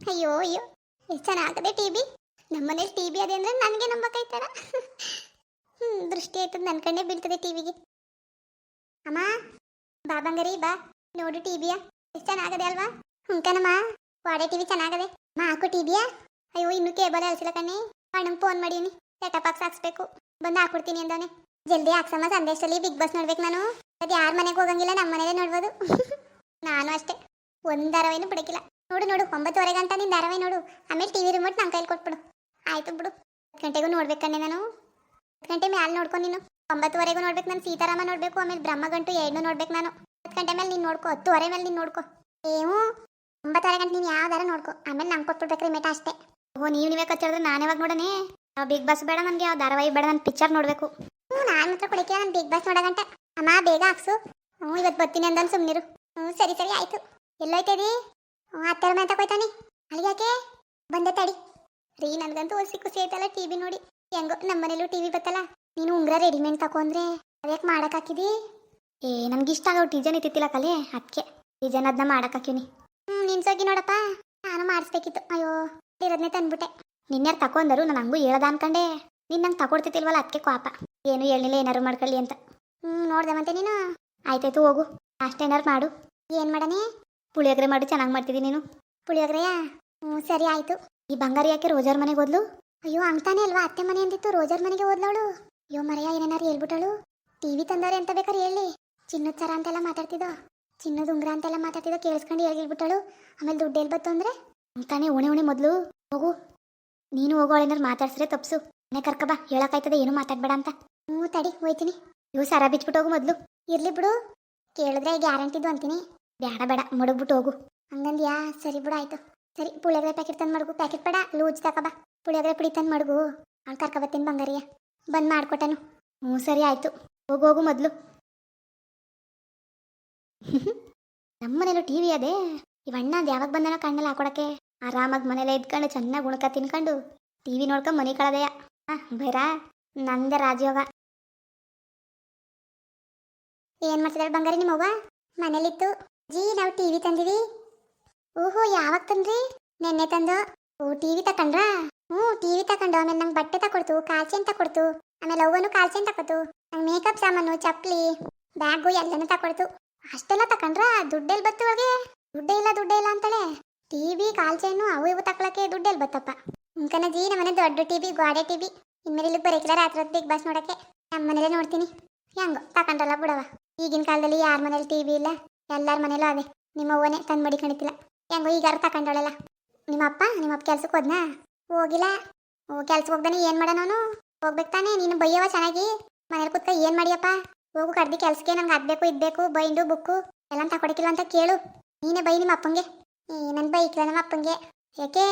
ಅಯ್ಯೋ ಅಯ್ಯೋ, ಎಷ್ಟು ಚೆನ್ನಾಗದೆ ಟಿ ಬಿ? ನಮ್ಮನೇಲಿ ಟಿ ಬಿ ಅದೇ ಅಂದ್ರೆ ನನಗೆ ನಂಬಕೈತಾರ ಹ್ಞೂ ದೃಷ್ಟಿ ಆಯ್ತದ ನನ್ನ ಕಣ್ಣೇ ಬೀಳ್ತದೆ ಟಿವಿಗೆ ಅಮ್ಮ, ಬಾ ಬಂಗಾರಿ, ಬಾ. ನೋಡು ಟಿ ಬಿಯಾ. ಎಷ್ಟು ಚೆನ್ನಾಗದೆ ಅಲ್ವಾ? ಹುಂಕನಮ್ಮ ವಾಡೆ ವಾಡೆ ಟಿವಿ ಚೆನ್ನಾಗದೆ. ಅಮ್ಮ, ಹಾಕು ಟಿ ಬಿಯಾ. ಅಯ್ಯೋ, ಇನ್ನೂ ಕೇಬಲ್ ಅಲ್ಸಿಲ್ಲ ಕಣ್ಣೆ. ಅಣ್ಣಂಗೆ ಫೋನ್ ಮಾಡೀನಿ ಸೆಟಪ್ ಬಾಕ್ಸ್ ಹಾಕ್ಸ್ಬೇಕು. ಬಂದು ಹಾಕ್ಕೊಡ್ತೀನಿ ಅಂದವನೆ. ಜಲ್ದಿ ಹಾಕ್ಸಮ್ಮ, ಸಂದೇಶದಲ್ಲಿ ಬಿಗ್ ಬಾಸ್ ನೋಡ್ಬೇಕು ನಾನು. ಅದು ಯಾರ ಮನೆಗೆ ಹೋಗಂಗಿಲ್ಲ ನಮ್ಮ ಮನೇಲೇ ನೋಡ್ಬೋದು. ನಾನು ಅಷ್ಟೇ. ಒಂದು ಧಾರಾವಾಹಿನೂ ಬಿಡಕ್ಕಿಲ್ಲ ನೋಡು ನೋಡು ಒಂಬತ್ತುವರೆ ಗಂಟೆ ನಿನ್ನ ಧಾರಾವಾಹಿ ನೋಡು. ಆಮೇಲೆ ಟಿವಿ ರಿಮೋಟ್ ನನ್ನ ಕೈಲಿ ಕೊಟ್ಬಿಡು. ಆಯ್ತು ಬಿಡು. ಹತ್ತು ಗಂಟೆಗೂ ನೋಡ್ಬೇಕಣ್ಣೆ ನಾನು. ಗಂಟೆ ಮೇಲೆ ನೋಡ್ಕೊಂಡು ನೀನು. ಒಂಬತ್ತುವರೆಗೂ ನೋಡ್ಬೇಕು ನಾನು, ಸೀತಾರಾಮ ನೋಡಬೇಕು, ಆಮೇಲೆ ಬ್ರಹ್ಮಗಂಟು ಎರಡು ನೋಡ್ಬೇಕು ನಾನು. ಹತ್ತು ಗಂಟೆ ಮೇಲೆ ನೀನು ನೋಡ್ಕೊ, ಹತ್ತುವರೆ ಮೇಲೆ ನೀನು ನೋಡ್ಕೊ. ಏನು? ಒಂಬತ್ತುವರೆ ಗಂಟೆ ನೀನು ಯಾವ್ದಾರ ನೋಡ್ಕೊ. ಆಮೇಲೆ ನಂಗೆ ಕೊಟ್ಬಿಡ್ಬೇಕು ರಿಮೇಟ್ ಅಷ್ಟೇ. ಓ ನೀವು ನೀವೇ ಕಚ್ಚಿದ್ರೆ ನಾನು ಯಾವಾಗ ನೋಡನೆ? ಬಿಗ್ ಬಾಸ್ ಬೇಡ ನನಗೆ ಯಾವ ಧಾರಾವಾಹಿ ಬೇಡ ನಾನು ಪಿಕ್ಚರ್ ನೋಡಬೇಕು. ಹ್ಞೂ ನಾನು ಮಾತ್ರ ಕೊಡಕ್ಕೆ ನಾನು ಬಿಗ್ ಬಾಸ್ ಗಂಟೆ. ಅಮ್ಮ, ಬೇಗ ಹಾಕ್ಸು. ಹ್ಞೂ ಇವತ್ತು ಬರ್ತೀನಿ ಅಂದನ್ ಸುಮ್ಮನಿರು ಹ್ಞೂ ಸರಿ ಸರಿ, ಆಯ್ತು. ಎಲ್ಲೋಯ್ತದಿ ಹ್ಞೂ ಮನೆ ಮೇಲೆ ತಗೋಯ್ತಾನೆ ಅಲ್ಲಿಗೆ ಯಾಕೆ? ಬಂದೆ ತಡಿ. ರೀ, ನನಗಂತೂ ಹೊಸಿ ಖುಷಿ ಆಯ್ತಲ್ಲ ಟಿ ವಿ ನೋಡಿ. ಹೆಂಗೋ ನಮ್ಮ ಮನೇಲೂ ಟಿ ವಿ ಬತ್ತಲ್ಲ. ನೀನು ಉಂಗ್ರ ರೆಡಿಮೆಂಟ್ ತಕೊಂಡ್ರೆ ಅದ್ಯಾಕೆ ಅದಕ್ಕೆ ಮಾಡಕ್ ಹಾಕಿದಿ? ಏ ನಮ್ಗೆ ಇಷ್ಟ ಆಗೋ ಡಿಸೈನ್ ಇತ್ತಿಲ್ಲ ಕಲೆ ಅದಕ್ಕೆ ಡಿಸೈನ್ ಅದನ್ನ ಮಾಡಕ್ಕೆ ಹಾಕಿನಿ ಹ್ಞೂ ನಿನ್ಸೋಗಿ ನೋಡಪ್ಪ. ನಾನು ಮಾಡಿಸ್ಬೇಕಿತ್ತು. ಅಯ್ಯೋ ಇರೋದನ್ನೇ ತಂದ್ಬಿಟ್ಟೆ. ನಿನ್ಯಾರು ತಕೊಂಡರು ನಾನು ಹಂಗೂ ಹೇಳ್ದ ಅನ್ಕಂಡೆ. ನೀನು ನಂಗೆ ತಗೊಡ್ತಿತ್ತಿಲ್ವಲ್ಲ ಅದಕ್ಕೆ ಕೋಪ. ಏನು ಹೇಳಿಲ್ಲ ಏನಾರು ಮಾಡ್ಕೊಳ್ಳಿ ಅಂತ. ಹ್ಞೂ ನೋಡ್ದೆ ಮತ್ತೆ ನೀನು. ಆಯ್ತಾಯ್ತು, ಹೋಗು. ಅಷ್ಟೇನಾರು ಮಾಡು. ಏನು ಮಾಡನೆ ಪುಳಿಯೋಗರೆ ಮಾಡಿ ಚೆನ್ನಾಗಿ ಮಾಡ್ತಿದ್ದೀನಿ ನೀನು? ಪುಳಿಯೋಗರೆಯಾ? ಹ್ಞೂ ಸರಿ ಆಯಿತು. ಈ ಬಂಗಾರಿ ಯಾಕೆ ರೋಜರ್ ಮನೆಗೆ ಓದ್ಲು ಅಯ್ಯೋ ಅಂತಾನೆ ಅಲ್ವಾ? ಅತ್ತೆ ಮನೆ ಅಂದಿತ್ತು ರೋಜರ್ ಮನೆಗೆ ಓದ್ಲವಳು ಅಯ್ಯೋ ಮರೆಯ ಏನೇನಾರು ಹೇಳ್ಬಿಟ್ಟಳು? ಟಿವಿ ತಂದವ್ರೆ ಅಂತ ಬೇಕಾದ್ರೆ ಹೇಳಿ. ಚಿನ್ನದ ಸರ ಅಂತೆಲ್ಲ ಮಾತಾಡ್ತಿದ್ದೋ? ಚಿನ್ನದ ಉಂಗ್ರ ಅಂತೆಲ್ಲ ಮಾತಾಡ್ತಿದ್ದೋ? ಕೇಳಿಸ್ಕೊಂಡು ಹೇಳ್ಬಿಟ್ಟಳು. ಆಮೇಲೆ ದುಡ್ಡು ಎಲ್ಲಿ ಬತ್ತು ಅಂದ್ರೆ? ಅಂತಾನೆ ಉಣೆ ಉಣೆ ಮೊದಲು. ಹೋಗು. ನೀನು ಹೋಗೋ ಏನಾರು ಮಾತಾಡ್ಸ್ರೆ ತಪ್ಸು. ಮನೆ ಕರ್ಕಬಾ ಹೇಳಕ್ಕಾಯ್ತದೆ ಏನು ಮಾತಾಡ್ಬೇಡ ಅಂತ. ಹ್ಞೂ ತಡಿ ಹೋಯ್ತೀನಿ. ಇವು ಸರ ಬಿಚ್ಬಿಟ್ಟು ಹೋಗು ಮೊದಲು. ಇರ್ಲಿ ಬಿಡು. ಕೇಳಿದ್ರೆ ಗ್ಯಾರಂಟಿದು ಅಂತೀನಿ. ಬೇಡ ಬೇಡ, ಮಡಗ್ಬಿಟ್ಟು ಹೋಗು. ಹಂಗಂದ್ಯಾ? ಸರಿ ಬಿಡ, ಆಯ್ತು. ಸರಿ, ಪುಳಿಯೋಗರೆ ಪ್ಯಾಕೆಟ್ ತಂದು ಮಡಗು. ಪ್ಯಾಕೆಟ್ ಬೇಡ, ಲೂಜ್ ತಕ ಬಾ. ಪುಳಿಯೋಗರೆ ಪುಡಿ ತಂದು ಮಡಗು. ಅವ್ನು ಕರ್ಕ ಬರ್ತೀನಿ ಬಂಗಾರಿಯ. ಬಂದು ಮಾಡ್ಕೊಟ್ಟನು. ಹ್ಞೂ ಸರಿ, ಆಯಿತು. ಹೋಗು ಹೋಗು ಮೊದಲು. ನಮ್ಮನೇಲೂ ಟಿ ವಿ ಅದೇ. ಇವಣ್ಣ ಅದು ಯಾವಾಗ ಬಂದನೋ ಕಣ್ಣಲ್ಲಿ ಹಾಕೊಡಕ್ಕೆ ಆರಾಮಾಗಿ ಮನೇಲೆ ಇದ್ಕೊಂಡು ಚೆನ್ನಾಗಿ ಉಣ್ಕ ತಿನ್ಕೊಂಡು ಟಿ ವಿ ನೋಡ್ಕೊಂಡು ಮನೆ ಕಳದೆಯ. ಹಾಂ ಬೇರ ನಂದೇ ರಾಜಯೋಗ. ಏನು ಮಾಡ್ತಿದ್ದಾಳೆ ಬಂಗಾರಿ ನಿಮ್ಮವ್ವ? ಮನೇಲಿತ್ತು? ಜಿ, ನಾವು ಟಿವಿ ತಂದಿವಿ. ಓಹೋ, ಯಾವಾಗ ತಂದ್ರಿ? ನೆನ್ನೆ ತಂದು. ಓ, ಟಿವಿ ತಕೊಂಡ್ರ? ಹ್ಞೂ, ಟಿವಿ ತಕೊಂಡು. ಆಮೇಲೆ ನಂಗೆ ಬಟ್ಟೆ ತಕೊಡ್ತು, ಕಾಲ್ಚೆನ್ ತಕೊಡ್ತು. ಆಮೇಲೆ ಅವ್ವನು ಕಾಲ್ಚೆನ್ ತಕೊತು ನಂಗೆ ಮೇಕಪ್ ಸಾಮಾನು, ಚಪ್ಪಲಿ, ಬ್ಯಾಗು ಎಲ್ಲನೂ ತಕೊಡ್ತು. ಅಷ್ಟೆಲ್ಲ ತಕೊಂಡ್ರ? ದುಡ್ಡೆಲ್ಲಿ ಬತ್ತು ಒಳಗೆ? ದುಡ್ಡೇ ಇಲ್ಲ ದುಡ್ಡೇ ಇಲ್ಲ ಅಂತಾಳೆ ಟಿವಿ ಕಾಲ್ಚೆನ್ನು ಅವು ಇವು ತಕೊಳಕ್ಕೆ ದುಡ್ಡೆಲ್ಲಿ ಬತ್ತಪ್ಪ. ಇಂಕನ ಜೀ, ನಮ್ಮನೆ ದೊಡ್ಡ ಟಿವಿ ಗೋಡೆ ಟಿವಿ. ಇನ್ಮೇಲೆ ಇಲ್ಲಿ ಬರೀಕಿಲ್ಲ ರಾತ್ರಿ ಬಿಗ್ ಬಾಸ್ ನೋಡಕ್ಕೆ. ನಮ್ಮ ಮನೇಲೆ ನೋಡ್ತೀನಿ. ಹೆಂಗೋ, ತಕೊಂಡ್ರಲ್ಲ ಬಿಡವ ಈಗಿನ ಕಾಲದಲ್ಲಿ ಯಾರ ಮನೇಲಿ ಟಿವಿ ಇಲ್ಲ? ಎಲ್ಲಾರ ಮನೇಲೂ ಅದೇ ನಿಮ್ಮ ಅವ್ವನೇ ತಂದು ಮಡಿ ಕಣಿತಿಲ್ಲ ಹೆಂಗೋ ಈಗ ಅರ್ಥ ನಿಮ್ಮ ಅಪ್ಪ ನಿಮ್ಮ ಅಪ್ಪ ಕೆಲ್ಸಕ್ಕೆ ಹೋದ್ನಾ? ಹೋಗಿಲ್ಲ. ಓ ಕೆಲ್ಸಕ್ಕೆ ಹೋಗ್ದಾನೆ ಏನು ಮಾಡ ನಾನು ಹೋಗ್ಬೇಕು ತಾನೆ, ನೀನು ಬೈಯವ ಚೆನ್ನಾಗಿ. ಮನೇಲಿ ಕೂತ್ಕ ಏನು ಮಾಡಿಯಪ್ಪ? ಹೋಗು ಕಡ್ದಿ ಕೆಲ್ಸಕ್ಕೆ, ನಂಗೆ ಅದ್ಬೇಕು ಇದ್ಬೇಕು ಬೈಂಡು, ಬುಕ್ಕು. ಎಲ್ಲ ತಕೊಡಕಿಲ್ಲ ಅಂತ ಕೇಳು. ನೀನೇ ಬೈ ನಿಮ್ಮ ಅಪ್ಪಂಗೆ. ಏ ನನ್ನ ಬೈಕ್ಲ ನಮ್ಮ ಅಪ್ಪಂಗೆ. ಯಾಕೆ?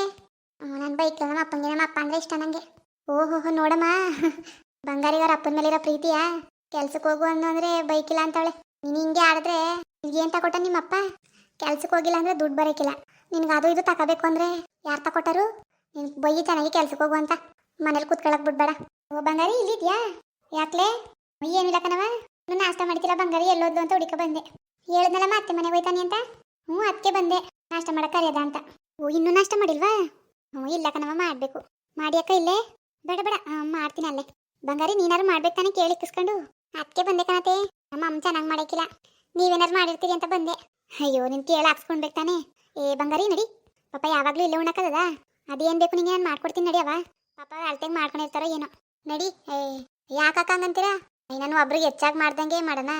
ನನ್ನ ಬೈಕ್ಲ ನಮ್ಮ ಅಪ್ಪಂಗೆ. ನಮ್ಮ ಅಪ್ಪ ಅಂದ್ರೆ ಇಷ್ಟ ನನಗೆ ಓಹೋ ನೋಡಮ್ಮ. ಬಂಗಾರಿಗವ್ರ ಅಪ್ಪನ ಮೇಲಿರೋ ಪ್ರೀತಿಯಾ? ಕೆಲ್ಸಕ್ಕೆ ಹೋಗು ಅಂದ್ರೆ ಬೈಕಿಲ್ಲ ಅಂತಾಳೆ ನೀನು ಹಿಂಗೆ ಆಡಿದ್ರೆ ಏನು ತಕೊಟ್ಟ ನಿಮ್ಮಪ್ಪ? ಕೆಲ್ಸಕ್ಕೆ ಹೋಗಿಲ್ಲ ಅಂದ್ರೆ ದುಡ್ಡು ಬರೋಕಿಲ್ಲ. ನಿನ್ಗೆ ಅದು ಇದು ತಗೋಬೇಕು ಅಂದ್ರೆ ಯಾರು ತಗೊಟ್ಟರು ನಿನ್ ಬೊಯ್ಯಿ ಚೆನ್ನಾಗಿ ಕೆಲ್ಸಕ್ಕೆ ಹೋಗು ಅಂತ ಮನೇಲಿ ಕೂತ್ಕೊಳಕ್ ಬಿಡ್ಬೇಡ. ಓ, ಬಂಗಾರಿ, ಇಲ್ಲಿದ್ಯಾ? ಯಾಕ್ಲೆ? ಏನಿಲ್ಲ ಕಣವ ನಾನು ನಾಷ್ಟ ಮಾಡ್ತಿಲ್ಲ ಬಂಗಾರಿ ಎಲ್ಲೋದು ಅಂತ ಹುಡುಕ ಬಂದೆ. ಹೇಳಿದ್ನಲ್ಲ ಮತ್ತೆ ಮನೆಗೆ ಹೋಯ್ತಾನೆ ಅಂತ? ಹ್ಞೂ, ಅದಕ್ಕೆ ಬಂದೆ. ನಾಷ್ಟ ಮಾಡಕ್ಕೆ ಕರೆಯದ ಅಂತ. ಓ, ಇನ್ನೂ ನಾಷ್ಟ ಮಾಡಿಲ್ವಾ? ಹ್ಞೂ, ಇಲ್ಲ ಕಣವ ಮಾಡಬೇಕು. ಮಾಡಿ ಅಕ್ಕ ಇಲ್ಲೇ? ಬೇಡ ಬೇಡ ಮಾಡ್ತೀನಿ ಅಲ್ಲೇ. ಬಂಗಾರಿ, ನೀನಾರು ಮಾಡ್ಬೇಕು ತಾನೇ ಕೇಳಿ ಕಿಸ್ಕೊಂಡು? ಅದಕ್ಕೆ ಬಂದೆ ಕಣತೆ. ನಮ್ಮ ಅಮ್ಮ, ಚೆನ್ನಾಗಿ ಮಾಡಕ್ಕಿಲ್ಲ. ನೀವೇನಾರು ಮಾಡಿರ್ತೀರಿ ಅಂತ ಬಂದೆ. ಅಯ್ಯೋ, ನಿನ್ ಕೇಳಿ ಹಾಕ್ಸ್ಕೊಂಡ್ಬೇಕು ತಾನೆ. ಏ, ಬಂಗಾರಿ, ನಡಿ. ಪಾಪ, ಯಾವಾಗಲೂ ಇಲ್ಲೇ ಉಣಕದ ಅದೇನು ಬೇಕು ನಿಂಗೆ ನಾನು ಮಾಡ್ಕೊಡ್ತೀನಿ ನಡಿ ಅವ ಪಾಪ, ಅಳ್ತೆಗೆ ಮಾಡ್ಕೊಂಡಿರ್ತಾರೋ ಏನೋ. ನಡಿ, ಏ, ಯಾಕೆ ಹಂಗಂತೀರಾ ನಾನು ಒಬ್ರಿಗೆ ಹೆಚ್ಚಾಗಿ ಮಾಡ್ದಂಗೆ ಮಾಡೋಣ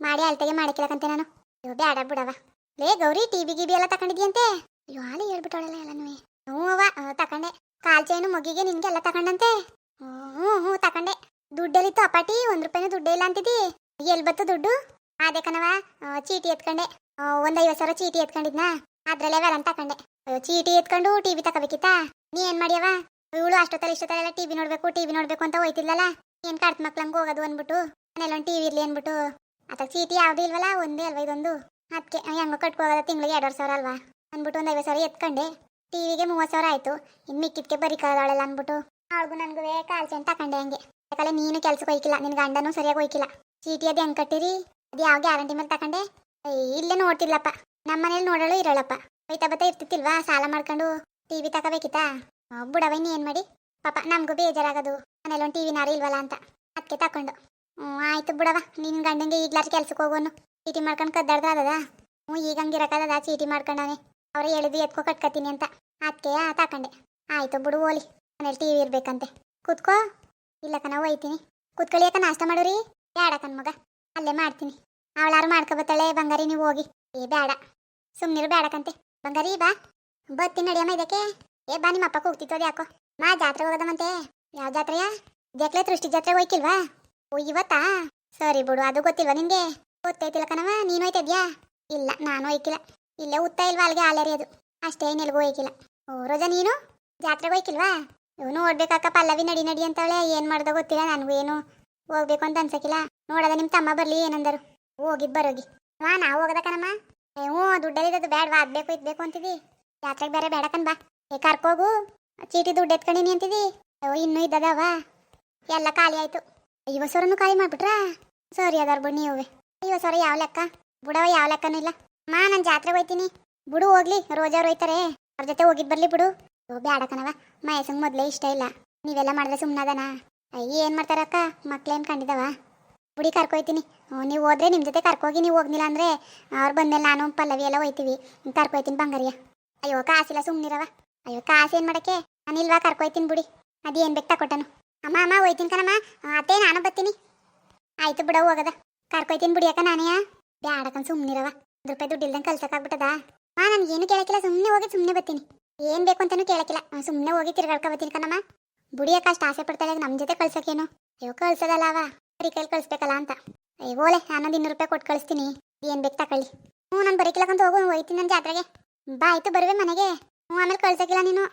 ಮಾಡಿ ಅಳ್ತೆಗೆ ಮಾಡಕ್ಕಿಲ್ಲಕಂತೆ ನಾನು. ಅಯ್ಯೋ ಬೇಡ ಬಿಡವ ಲೇ, ಗೌರಿ, ಟಿವಿ ಗಿಬಿ ಎಲ್ಲ ತಗೊಂಡಿದ್ಯಂತೆ ಅಯ್ಯೋ, ಹಾಲೆ ಹೇಳ್ಬಿಟ್ಟವಳಲ್ಲ ಹ್ಞೂ ಅವ ತಕೊಂಡೆ. ಕಾಲ್ ಚೈನು, ಮಗಿಗೆ ನಿನ್ಗೆಲ್ಲ ತಕೊಂಡಂತೆ? ಹ್ಞೂ ಹ್ಞೂ, ತಕೊಂಡೆ. ದುಡ್ಡೆಲ್ಲಿತ್ತು ಅಪಾಟಿ, ಒಂದು ರೂಪಾಯಿನೂ ದುಡ್ಡೇ ಇಲ್ಲ ಅಂತಿದ್ದಿ ಎಲ್ಲಿ ಬತ್ತು ದುಡ್ಡು? ಅದೇ ಕಣವ ಚೀಟಿ ಎತ್ಕೊಂಡೆ. ಒಂದ್ ಐವತ್ತು ಸಾವಿರ ಚೀಟಿ ಎತ್ಕೊಂಡಿದ್ನಾ? ಅದ್ರಲ್ಲೇ ಅಂತ ತಕೊಂಡೆ ಚೀಟಿ ಎತ್ಕೊಂಡು ಟಿವಿ ತಗೋಬೇಕಿತ್ತಾ? ನೀ ಏನ್ ಮಾಡ್ಯವ ಇವಳು ಅಷ್ಟೊತ್ತಲ್ಲಿ ಇಷ್ಟೊತ್ತಲ್ಲ ಟಿವಿ ನೋಡ್ಬೇಕು ಟಿವಿ ನೋಡ್ಬೇಕು ಅಂತ ಹೋಯ್ತಿದ್ಲಲ್ಲ? ಏನ್ ಕಡ್ತ ಮಕ್ಳಂಗ್ ಹೋಗೋದು ಅಂದ್ಬಿಟ್ಟು? ಮನೇಲಿ ಒಂದು ಟಿವಿ ಇರ್ಲಿ ಅನ್ಬಿಟ್ಟು ಅದ ಚೀಟಿ ಯಾವ್ದು ಇಲ್ವಲ್ಲ, ಒಂದೇ ಅಲ್ವಾ ಇದೊಂದು? ಅದಕ್ಕೆ ಹೆಂಗೋ ಕಟ್ಕೋಗೋದ ತಿಂಗಳಿಗೆ ಎರಡ್ ಸಾವಿರ ಅಲ್ವಾ? ಅಂದ್ಬಿಟ್ಟು ಒಂದ್ ಐವತ್ತು ಸಾವಿರ ಎತ್ಕೊಂಡೆ. ಟಿವಿಗೆ ಮೂವತ್ತು ಸಾವಿರ ಆಯ್ತು. ಇನ್ ಮಿಕ್ಕಿದ್ಕೆ ಬರೀ ಕಳೆದಾಳೆಲ್ಲ ಅಂದ್ಬಿಟ್ಟು. ಅವಳಿಗೂ ನನ್ಗೂ ಕಾಲ್ ಚೇನ್ ತಕೊಂಡೆ ಹಂಗೆ. ಯಾಕಂದ್ರೆ ನೀನು ಕೆಲ್ಸಕ್ಕೆ ಹೋಯ್ಕಿಲ್ಲ. ನಿನ್ ಗಂಡನೂ ಸರಿಯಾಗಿ ಹೋಯ್ಕಿಲ್ಲ. ಚೀಟಿ ಅದು ಹೆಂಗ್ ಕಟ್ಟಿರಿ? ಅದು ಯಾವ ಗ್ಯಾರಂಟಿ ಮೇಲೆ ತಕೊಂಡೆ? ಇಲ್ಲೇ ನೋಡ್ತಿಲ್ಲಪ್ಪ ನಮ್ಮ ಮನೇಲಿ ನೋಡೋಳು ಇರೋಳಪ್ಪ. ಬೈತಾ ಬತ್ತಾ ಇರ್ತಿತ್ತಿಲ್ವಾ ಸಾಲ ಮಾಡ್ಕೊಂಡು? ಟಿವಿ ತಗೋಬೇಕಿತ್ತಾ ನೀನು ಏನು ಮಾಡಿ? ಪಾಪ ನಮಗೂ ಬೇಜಾರಾಗೋದು. ಮನೇಲಿ ಒಂದು ಟಿವಿ ನಾರು ಇಲ್ವಲ್ಲ ಅಂತ. ಅದಕ್ಕೆ ತಕೊಂಡು. ಹ್ಞೂ ಆಯ್ತು ಬಿಡವ ನಿನ್ನ ಗಂಡಂಗೆ ಈಗ್ಲಾರ ಕೆಲ್ಸಕ್ಕೆ ಹೋಗೋನು. ಚೀಟಿ ಮಾಡ್ಕೊಂಡು ಕದ್ದಾಡ್ದ ಅದದ ಹ್ಞೂ ಈಗ ಹಂಗಿರಕ್ಕದ ಚೀಟಿ ಮಾಡ್ಕೊಂಡವೆ ಅವ್ರು ಹೇಳಿದ್ದು ಎತ್ಕೋ ಕಟ್ಕತೀನಿ ಅಂತ. ಅದಕ್ಕೆ ತಕೊಂಡೆ. ಆಯಿತು ಬಿಡು ಓಲಿ. ಮನೇಲಿ ಟಿವಿ ಇರಬೇಕಂತೆ. ಕೂತ್ಕೋ. ಇಲ್ಲಕ್ಕ ನಾವು ಒಯ್ತೀನಿ ಕೂತ್ಕೊಳ್ಳಿ ಯಾಕ ನಾಷ್ಟ ಮಾಡೋರಿ? ಬೇಡ ಕಣ್ಮಗ ಅಲ್ಲೇ ಮಾಡ್ತೀನಿ. ಅವಳಾರು ಮಾಡ್ಕೊಬತ್ತಾಳೆ, ಬಂಗಾರಿ ನೀವು ಹೋಗಿ. ಏ, ಬೇಡ. ಸುಮ್ಮನಿರು ಬೇಡಕಂತೆ ಬಂಗಾರಿ, ಬಾ. ಬತ್ತಿ ನಡಿಯಮ್ಮ ಇದಕ್ಕೆ. ಏ, ಬಾ, ನಿಮ್ಮ ಅಪ್ಪ ಅದು ಯಾಕೋ. ಮಾ ಜಾತ್ರೆ ಹೋಗೋದಮ್ಮಂತೆ. ಯಾವ ಜಾತ್ರೆಯ? ದೇಕ್ಲೆ ದೃಷ್ಟಿ ಜಾತ್ರೆ ಹೋಯ್ಕಿಲ್ವಾ? ಓ, ಇವತ್ತಾ? ಸರಿ ಬಿಡು, ಅದು ಗೊತ್ತಿಲ್ವಾ ನಿಮಗೆ ಗೊತ್ತೈತಿಲ್ಲ ಕಣವ ನೀನು ಹೋಯ್ತಿದ್ಯಾ ಇಲ್ಲ, ನಾನು ಹೋಯ್ಕಿಲ್ಲ. ಇಲ್ಲೇ ಉತ್ತ ಇಲ್ವಾ ಅಲ್ಲಿಗೆ ಆಲೇರಿ ಅದು? ಅಷ್ಟೇ ಎಲ್ಗೂ ಹೋಯ್ಕಿಲ್ಲ. ಓ, ರೋಜ, ನೀನು? ಜಾತ್ರೆಗೆ ಹೋಯ್ಕಿಲ್ವಾ? ಇವನು ಓಡ್ಬೇಕಾಕ ಪಲ್ಲವಿ ನಡಿ ನಡಿ ಅಂತವಳೆ. ಏನು ಮಾಡ್ದೋ ಗೊತ್ತಿಲ್ಲ, ನನಗೂ ಏನು ಹೋಗ್ಬೇಕು ಅಂತ ಅನ್ಸಕಿಲ್ಲ. ನೋಡದ ನಿಮ್ ತಮ್ಮ ಬರ್ಲಿ ಏನಂದರು. ಹೋಗಿ ಬರೋಗಿ. ಮಾ ನಾವು ಹೋಗದಕ್ಕನಮ್ಮ ಹ್ಞೂ ದುಡ್ಡಲ್ಲಿದ್ದು ಬೇಡವಾ ಅದ್ ಬೇಕು ಅಂತಿದ್ದಿ ಬೇಕು ಅಂತಿದಿ. ಜಾತ್ರೆಗೆ ಬೇರೆ ಬೇಡಕನ್ ಬಾ ಏ ಕರ್ಕೋಗು ಚೀಟಿ ದುಡ್ಡು ಎತ್ಕೊಂಡಿನಿ ಅಂತಿದ್ದಿ ಅಯ್ಯೋ ಇನ್ನೂ ಇದ್ದದವ. ಎಲ್ಲ ಖಾಲಿ ಆಯ್ತು. ಐವತ್ತು ಸಾವಿರನು ಖಾಲಿ ಮಾಡ್ಬಿಟ್ರಾ? ಸರಿ ಅದಾರ ಬಿಡು ನೀವೇ. ಐವತ್ತು ಯಾವ ಲೆಕ್ಕ? ಬುಡವ ಯಾವ ಲೆಕ್ಕನೂ ಇಲ್ಲ. ಮಾ, ನಾನು ಜಾತ್ರೆಗೆ ಹೋಯ್ತೀನಿ. ಬಿಡು, ಹೋಗ್ಲಿ. ರೋಜವ್ರು ಹೋಯ್ತಾರೆ. ಅವ್ರ ಜೊತೆ ಹೋಗಿದ್ ಬರ್ಲಿ ಬಿಡು. ಓ, ಬ್ಯಾಡ ಕಣವ ಮಯಸಂಗ್ ಮೊದ್ಲೇ ಇಷ್ಟ ಇಲ್ಲ. ನೀವೆಲ್ಲ ಮಾಡಿದ್ರೆ ಸುಮ್ಮನದನ ಅಯ್ಯ, ಏನು ಮಾಡ್ತಾರಕ್ಕ ಮಕ್ಳೇನು ಕಂಡಿದವ? ಬುಡಿ ಕರ್ಕೊಯ್ತೀನಿ. ನೀವು ಹೋದ್ರೆ ನಿಮ್ಮ ಜೊತೆ ಕರ್ಕೋಗಿ ನೀವು ಹೋಗ್ನಿಲ್ಲ ಅಂದರೆ ಅವ್ರು ಬಂದ್ಮೇಲೆ ನಾನು ಪಲ್ಲವಿ ಎಲ್ಲ ಹೋಯ್ತೀವಿ ಕರ್ಕೊಯ್ತೀನಿ ಬಂಗಾರಿಯ. ಅಯ್ಯೋ, ಕಾಸಿಲ್ಲ ಸುಮ್ಮನಿರವ ಅಯ್ಯೋ, ಕಾಸು ಏನು ಮಾಡಕ್ಕೆ? ನಾನಿಲ್ವಾ ಕರ್ಕೊಯ್ತೀನಿ ಬಿಡಿ. ಅದೇನ್ ಬೇಕು ತಕೊಟ್ಟನು ಅಮ್ಮ ಅಮ್ಮ ಹೋಯ್ತೀನಿ ಕಣಮ್ಮ. ಅತ್ತೆ, ನಾನು ಬರ್ತೀನಿ. ಆಯ್ತು ಬಿಡ, ಹೋಗದ. ಕರ್ಕೊಯ್ತೀನಿ ಬಿಡಿ ಯಾಕ ನಾನೇ ಬ್ಯಾಡಕನ್ ಸುಮ್ಮನಿರವ ಒಂದು ರೂಪಾಯಿ ದುಡ್ಡು ಇಲ್ದಂಗೆ ಕಲ್ಸಕ್ಕಾಗ್ಬಿಟ್ಟದ ಹಾ ಏನು ಕೇಳಕ್ಕಿಲ್ಲ ಸುಮ್ಮನೆ ಹೋಗಿ ಸುಮ್ಮನೆ ಬರ್ತೀನಿ. ಏನು ಬೇಕು ಅಂತಲೂ ಕೇಳಕ್ಕಿಲ್ಲ. ಸುಮ್ಮನೆ ಹೋಗಿ ತಿರ್ಗಾಡ್ಕೊ ಬತ್ತೀನಿ ಕಣಮ್ಮ. ಬುಡಿಯಕ್ಕ ಅಷ್ಟು ಆಸೆ ಪಡ್ತಾಳೆ ನಮ್ಮ ಜೊತೆ ಕಳ್ಸೋಕೇನು? ಅಯ್ಯೋ ಕಳ್ಸೋದಲ್ಲ ಅವ. ಬರೀ ಕೈಲಿ ಕಳ್ಸ್ಬೇಕಲ್ಲ ಅಂತ. ಅಯ್ಯೋ ಓಲೆ, ನಾನೊಂದು ಇನ್ನೂರು ರೂಪಾಯಿ ಕೊಟ್ಟು ಕಳಿಸ್ತೀನಿ. ಏನು ಬೇಕು ತಕೊಳ್ಳಿ ಹ್ಞೂ, ನಾನು ಬರೀಕಿಲ್ಲಕಂತ ಹೋಗು ಹೋಯ್ತೀನಿ ನನ್ನ ಜಾತ್ರೆಗೆ. ಬಾ, ಆಯ್ತು, ಬರುವೆ ಮನೆಗೆ. ಹ್ಞೂ, ಆಮೇಲೆ ಕಳ್ಸೋಕಿಲ್ಲ ನೀನು.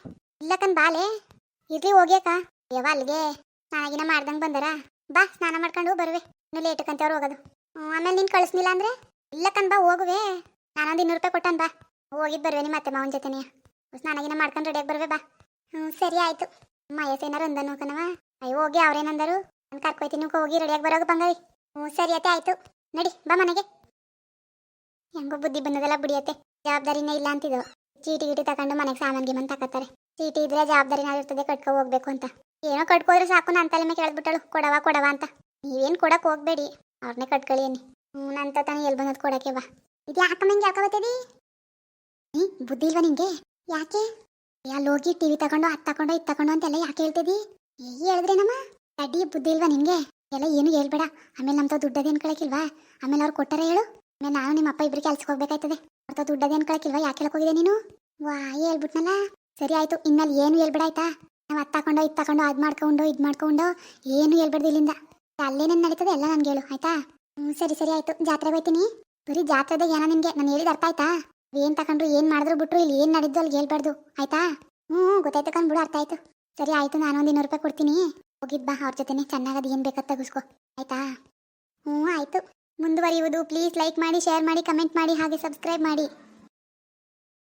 ಇಲ್ಲಕನ್ ಬಾಲೆ. ಇರ್ಲಿ ಹೋಗ್ಯಾಕ ಯಾವ ಅಲ್ಲಿಗೆ ಸ್ನಾನಗಿನ ಮಾಡ್ದಂಗೆ ಬಂದಾರ. ಬಾ, ಸ್ನಾನ ಮಾಡ್ಕೊಂಡು ಬರುವೆ. ಇನ್ನು ಲೇಟಕ್ಕಂತವ್ರು ಹೋಗೋದು. ಹ್ಞೂ, ಆಮೇಲೆ ನೀನು ಕಳಿಸ್ನಿಲ್ಲ ಅಂದ್ರೆ? ಇಲ್ಲಕನ್ ಬಾ, ಹೋಗುವೆ. ನಾನೊಂದು ಇನ್ನೂರು ರೂಪಾಯಿ ಕೊಟ್ಟನ್ ಬಾ. ಹೋಗಿ ಬರುವೆ ನಿಮ್ಮ ಮತ್ತೆ ಮಾವನ ಜೊತೆನೇ. ಸ್ನಾನಗಿನ ಮಾಡ್ಕೊಂಡು ರೆಡಿಯಾಗಿ ಬರುವೆ, ಬಾ. ಹ್ಞೂ, ಸರಿ, ಆಯ್ತು. ಮಯಸ್ಸೇನಾರು ಅಂದನು ಕಣವ ಅಯ್ಯೋ, ಹೋಗಿ ಅವ್ರೇನಂದರು ನಾನು ಕರ್ಕೊಯ್ತೀನಿ, ಹೋಗಿ ರೆಡಿಯಾಗಿ ಬರೋಗ ಬಂಗವಿ. ಹ್ಞೂ, ಸರಿ ಅತ್ತೆ, ಆಯ್ತು. ನಡಿ, ಬಾ ಮನೆಗೆ. ಹೆಂಗೋ ಬುದ್ಧಿ ಬಂದದಲ್ಲ ಬಿಡಿಯತ್ತೆ. ಜವಾಬ್ದಾರಿನೇ ಇಲ್ಲ ಅಂತಿದ್ದು ಚೀಟಿ ಗೀಟಿ ತಗೊಂಡು ಮನೆಗೆ ಸಾಮಾನ್ಗೆ ಬಂದು ತಗೋತಾರೆ ಚೀಟಿ ಇದ್ರೆ ಜವಾಬ್ದಾರಿನ ಇರ್ತದೆ, ಕಟ್ಕೊ ಹೋಗ್ಬೇಕು ಅಂತ. ಏನೋ ಕಟ್ಕೋದ್ರೆ ಸಾಕು ನನ್ನ ತಲೆ ಮೇಲೆ ಕೇಳ್ಬಿಟ್ಟಳು. ಕೊಡವ ಕೊಡವ ಅಂತ. ನೀವೇನು ಕೊಡಕ್ಕೆ ಹೋಗ್ಬೇಡಿ. ಅವ್ರನ್ನೇ ಕಟ್ಕೊಳ್ಳಿ ಹ್ಞೂ ನಂತ ತಾನೇ ಎಲ್ಲಿ ಬಂದದ್ ಕೊಡಕ್ಕೆ ಬಾ. ಇದು ಯಾಕಮ್ಮ ಹಿಂಗೆ ಯಾಕೆ ನೀ ಬುದ್ಧಿ ಇಲ್ವಾ ನಿಂಗೆ? ಯಾಕೆ? ಅಲ್ಲಿ ಹೋಗಿ ಟಿವಿ ತಗೊಂಡು, ಅದು ತಗೊಂಡು, ಇದು ತಗೊಂಡು ಅಂತೆಲ್ಲ ಯಾಕೆ ಹೇಳ್ತಿದಿ ಏ ಹೇಳಿದ್ರೇನಮ್ಮ ಅಡ್ಡಿ ಬುದ್ಧಿ ಇಲ್ವಾ ನಿಮಗೆ ಎಲ್ಲ ಏನು ಹೇಳ್ಬೇಡ. ಆಮೇಲೆ ನಮ್ದು ದುಡ್ಡದೇನು ಕಳಕಿಲ್ವಾ? ಆಮೇಲೆ ಅವ್ರು ಕೊಟ್ಟರೆ ಹೇಳು. ಆಮೇಲೆ ನಾನು ನಿಮ್ಮ ಅಪ್ಪ ಇಬ್ಬರಿಗೆ ಕೆಲ್ಸಕ್ಕೆ ಹೋಗ್ಬೇಕಾಯ್ತದೆ. ಅವ್ರ ದುಡ್ಡದೇನು ಕಳಕಿಲ್ವಾ? ಯಾಕೆ ಹೇಳಕ್ ಹೋಗಿದೆ ನೀನು? ವಾ, ಹೇಳ್ಬಿಟ್ನಲ್ಲ. ಸರಿ ಆಯ್ತು, ಇನ್ಮೇಲೆ ಏನು ಹೇಳ್ಬೇಡ ಆಯ್ತಾ? ನಾವು ಅದು ತಗೊಂಡು, ಇದು ತಗೊಂಡು, ಅದು ಮಾಡ್ಕೊಂಡು, ಇದು ಮಾಡ್ಕೊಂಡು ಏನು ಹೇಳ್ಬಾರ್ದು ಇಲ್ಲಿಂದ. ಅಲ್ಲೇನೇನು ನಡೀತದೆ ಎಲ್ಲ ನಮ್ಗೆ ಹೇಳು, ಆಯ್ತಾ? ಹ್ಞೂ ಸರಿ ಸರಿ ಆಯ್ತು. ಜಾತ್ರೆಗೆ ಹೋಯ್ತೀನಿ. ಬರೀ ಜಾತ್ರೆದಾಗ ಏನೋ ನಿಮಗೆ ನಾನು ಹೇಳಿದ ಅರ್ಥ ಆಯ್ತಾ? ಏನ್ ತಕೊಂಡ್ರು, ಏನ್ ಮಾಡಿದ್ರು ಬಿಟ್ರು, ಇಲ್ಲಿ ಏನ್ ನಡೀತು ಅಲ್ಲಿ ಹೇಳ್ಬಾರ್ದು. ಆಯ್ತಾ? ಹ್ಞೂ ಗೊತ್ತಾಯ್ತು ಕಂಡ್ಬಿಡು ಅರ್ಥ ಆಯ್ತು. ಸರಿ, ಆಯ್ತು, ನಾನು ಒಂದು ಇನ್ನೂರು ರೂಪಾಯಿ ಕೊಡ್ತೀನಿ. ಹೋಗಿದ್ ಬಾ, ಅವ್ರ ಜೊತೆನೆ. ಚೆನ್ನಾಗದು ಏನ್ ಬೇಕಾದ ತೆಗಿಸ್ಕೊ. ಆಯ್ತಾ? ಹ್ಞೂ ಆಯ್ತು. ಮುಂದುವರಿಯುವುದು. ಪ್ಲೀಸ್ ಲೈಕ್ ಮಾಡಿ, ಶೇರ್ ಮಾಡಿ, ಕಮೆಂಟ್ ಮಾಡಿ, ಹಾಗೆ ಸಬ್ಸ್ಕ್ರೈಬ್ ಮಾಡಿ.